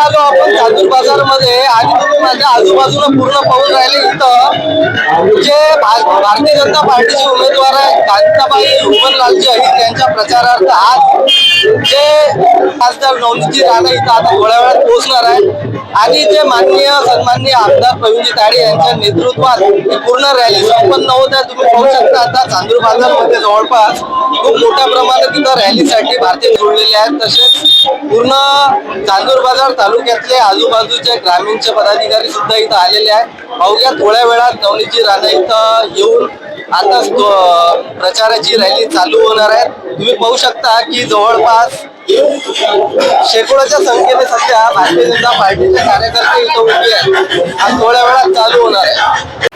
आलो आपण चांदूर बाजारमध्ये आणि तुम्ही माझ्या आजूबाजूला पूर्ण पाहून राहिले इथं. जे भा- भारतीय जनता पार्टीचे उमेदवार आहे कांताबाई हुमनलालजी अहिर यांच्या प्रचारार्थ आज जे खासदार नवनीतजी राणा इथं आता थोड्या वेळात पोहोचणार आहे आणि जे माननीय सन्माननीय आमदार प्रवीणजी ताडे यांच्या नेतृत्वात ही पूर्ण रॅली संपन्न होत आहे. तुम्ही पाहू शकता आता चांदूर बाजारमध्ये जवळपास खूप मोठ्या प्रमाणात तिथं रॅलीसाठी भारतीय जोडलेले आहेत. तसेच पूर्ण चांदूर बाजार तालुक्यातले आजूबाजूचे ग्रामीणचे पदाधिकारी सुद्धा इथं आलेले आहेत. अवघ्या थोड्या वेळात नवनीतजी राणा इथं येऊन आता प्रचाराची रॅली चालू होणार आहे तुम्ही पाहू शकता की जवळपास शेकडोच्या संख्येने सध्या भारतीय जनता पार्टीचे कार्यकर्ते इथं उभे आहेत. आणि थोड्या वेळात चालू होणार आहे.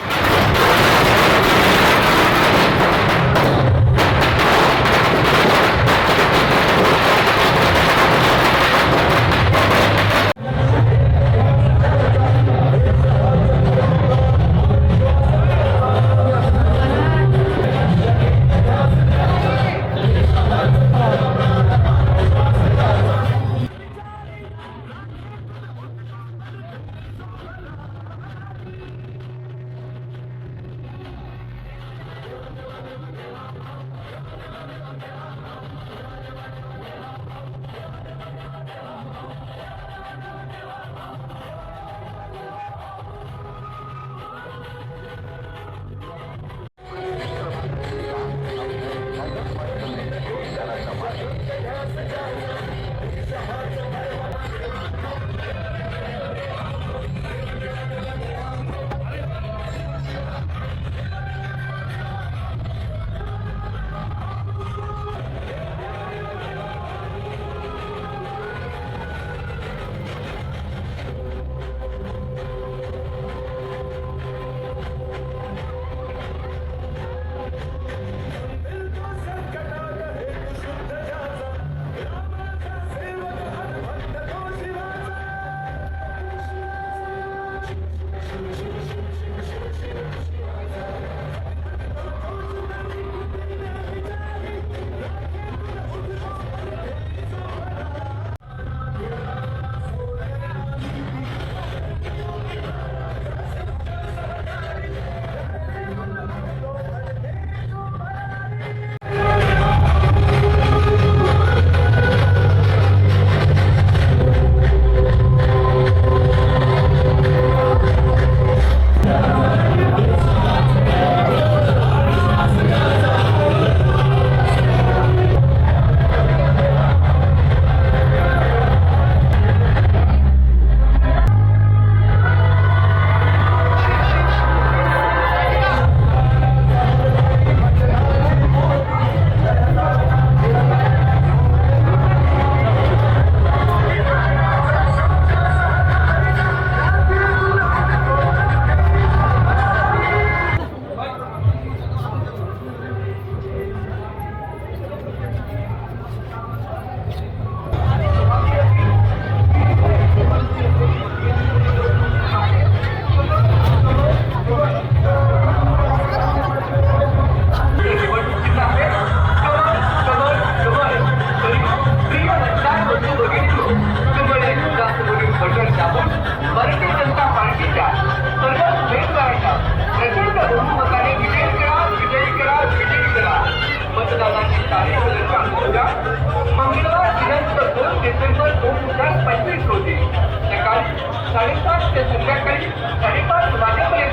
Africa. भारतीय जनता पार्टीच्या सर्वच उमेदवारांना प्रचंड बहुमताने विजयी करा विजयी करा विजयी करा मतदानाची तारीख सांगूया मंगळवार दिनांक दोन डिसेंबर दोन हजार पंचवीस रोजी सकाळी साडेसात ते संध्याकाळी साडेपाच वाजेपर्यंत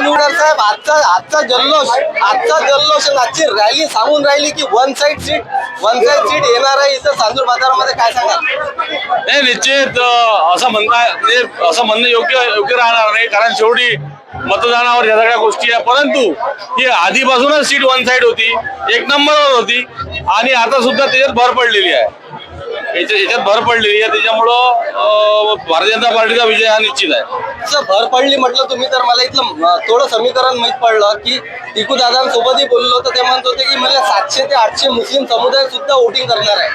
निवडणार साहेब आजचा आजचा जल्लोष आजचा जल्लोष आजची रॅली सांगून राहिली की one side seat one side seat येणार आहे इथं चांदूर बाजारामध्ये काय सांगा नाही निश्चित असं म्हणता म्हणजे असं म्हणणं योग्य योग्य राहणार नाही. कारण शेवटी मतदानावर या सगळ्या गोष्टी आहे. परंतु ही आधीपासूनच सीट वन साईड होती. एक नंबरवर होती. आणि आता सुद्धा त्याच्यात भर पडलेली आहे. याच्या- याच्यात भर पडलेली आहे. त्याच्यामुळं भारतीय जनता पार्टीचा विजय हा निश्चित आहे. असं भर पडली म्हटलं तुम्ही तर मला इथलं अं, थोडं समीकरण माहीत पडलं की टिकू दादांसोबतही बोललो होतं. ते म्हणत होते की मला सातशे ते आठशे मुस्लिम समुदाय सुद्धा वोटिंग करणार आहे.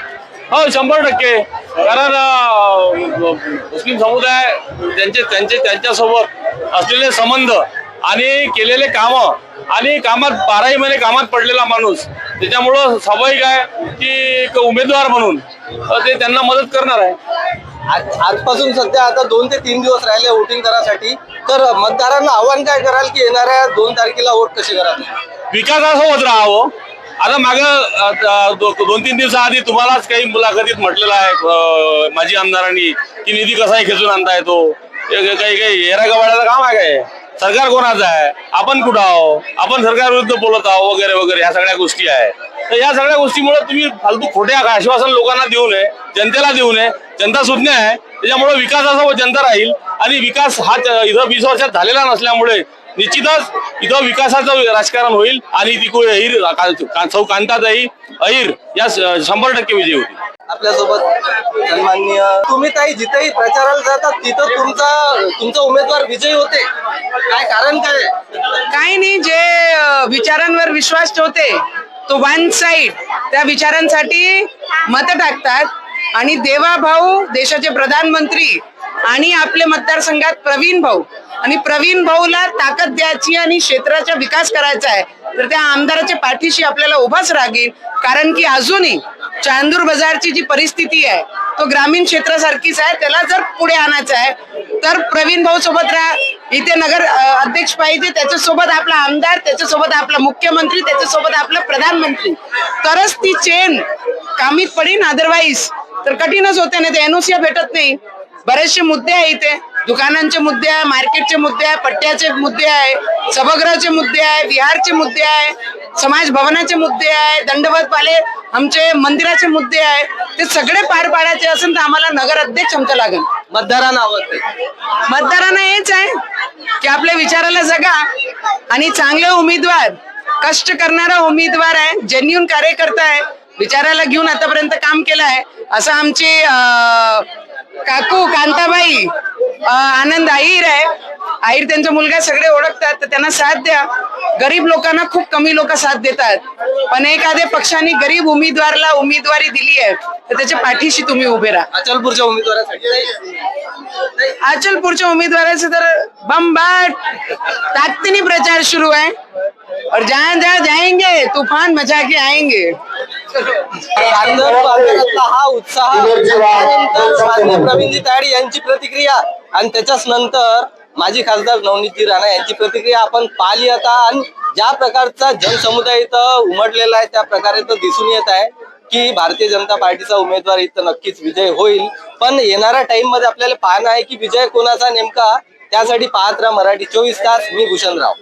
हो शंभर टक्के. कारण अं, मुस्लिम समुदाय त्यांचे त्यांचे त्यांच्यासोबत असलेले संबंध आणि केलेले कामं आणि कामात बाराही महिने कामात पडलेला माणूस त्याच्यामुळं स्वाभाविक आहे की एक उमेदवार म्हणून ते त्यांना मदत करणार आहे. आज आजपासून सध्या आता दोन ते तीन दिवस राहिले वोटिंग करायसाठी. तर मतदारांना आव्हान काय कराल की येणाऱ्या दोन तारखेला वोट कसे कराल? विकासासोबत राहावं आता माग दोन तीन दिवसाआधी तुम्हालाच काही मुलाखतीत म्हटलेलं आहे अं, माजी आमदारांनी की निधी कसाही खेचून आणता येतो. हे काही काही- काही येरा गवाड्याचं काम आहे काय? सरकार कोणाचं आहे? आपण कुठं आहो आपण सरकार विरुद्ध बोलत आहो वगैरे वगैरे ह्या सगळ्या गोष्टी आहे तर या सगळ्या गोष्टीमुळे तुम्ही फालतू खोट्या आश्वासन लोकांना देऊ नये जनतेला देऊ नये. जनता सुज्ञ आहे. त्याच्यामुळे व जनता राहील. आणि विकास हा इथं वीस वर्षात झालेला नसल्यामुळे निश्चितच इथं विकासाचं राजकारण होईल. आणि ती अहिर का- सौ कांताताई अहिर या शंभर टक्के विजयी होतील. आपल्यासोबत सन्माननीय तुम्ही ताई जिथेही प्रचाराला जातात तिथं तुमचा तुमचा उमेदवार विजयी होते. काय कारण काय? काही नाही जे विचारांवर विश्वास ठेवते तो वन साईड त्या विचारांसाठी मत टाकतात आणि देवा भाऊ देशाचे प्रधानमंत्री आणि आपले मतदारसंघात प्रवीण भाऊ. आणि प्रवीण भाऊला ताकद द्यायची आणि क्षेत्राचा विकास करायचा आहे तर त्या आमदाराच्या पाठीशी आपल्याला उभाच राहील कारण की अजूनही चांदूर बाजारची जी परिस्थिती आहे तो ग्रामीण क्षेत्रासारखीच आहे. त्याला जर पुढे आणायचं आहे तर प्रवीण भाऊ सोबत राहा. इथे नगर अध्यक्ष पाहिजे. त्याच्यासोबत आपला आमदार त्याच्यासोबत आपला मुख्यमंत्री त्याच्यासोबत आपला प्रधानमंत्री. तरच ती चेन कामीत पडीन अदरवाईज तर कठीणच होते ना ते एनओसी भेटत नाही. बरेचसे मुद्दे आहे इथे. दुकानांचे मुद्दे आहे मार्केटचे मुद्दे आहे पट्ट्याचे मुद्दे आहे सभागृहाचे मुद्दे आहे विहारचे मुद्दे आहे. समाज भवनाचे मुद्दे आहे दंडवत पाले आमचे मंदिराचे मुद्दे आहे ते सगळे पार पाडायचे असेल तर आम्हाला नगर अध्यक्ष आमचं लागेल. मतदारांना आवडते मतदारांना हेच आहे की आपल्या विचाराला जगा आणि चांगले उमेदवार कष्ट करणारा उमेदवार आहे जेन्युन कार्यकर्ता आहे विचाराला घेऊन आतापर्यंत काम केलं आहे असं आमचे काकू कांताबाई आनंद आईर आहे. आईर त्यांचा मुलगा सगळे ओळखतात तर त्यांना साथ द्या. गरीब लोकांना खूप कमी लोक साथ देतात. पण एखाद्या पक्षाने गरीब उमेदवाराला उमेदवारी दिली आहे तर त्याच्या पाठीशी तुम्ही उभे राहा. अचलपूरच्या उमेदवारासाठी. अचलपूरच्या उमेदवाराचे तर बमबाट ताकतीने प्रचार शुरू है और जहां जहां जाएंगे तूफान मचा के आएंगे हा उत्साह प्रवीणजी तायडे यांची प्रतिक्रिया. आणि त्याच्याच नंतर माजी खासदार नवनीती राणा यांची प्रतिक्रिया आपण पाहिली आता. आणि ज्या प्रकारचा जनसमुदाय इथं उमटलेला आहे त्या प्रकारे तर दिसून येत आहे की भारतीय जनता पार्टीचा उमेदवार इथं नक्कीच विजय होईल. पण येणाऱ्या टाइममध्ये आपल्याला पाहणं आहे की विजय कोणाचा नेमका? त्यासाठी पाहत राहा मराठी चोवीस तास. मी भूषणराव.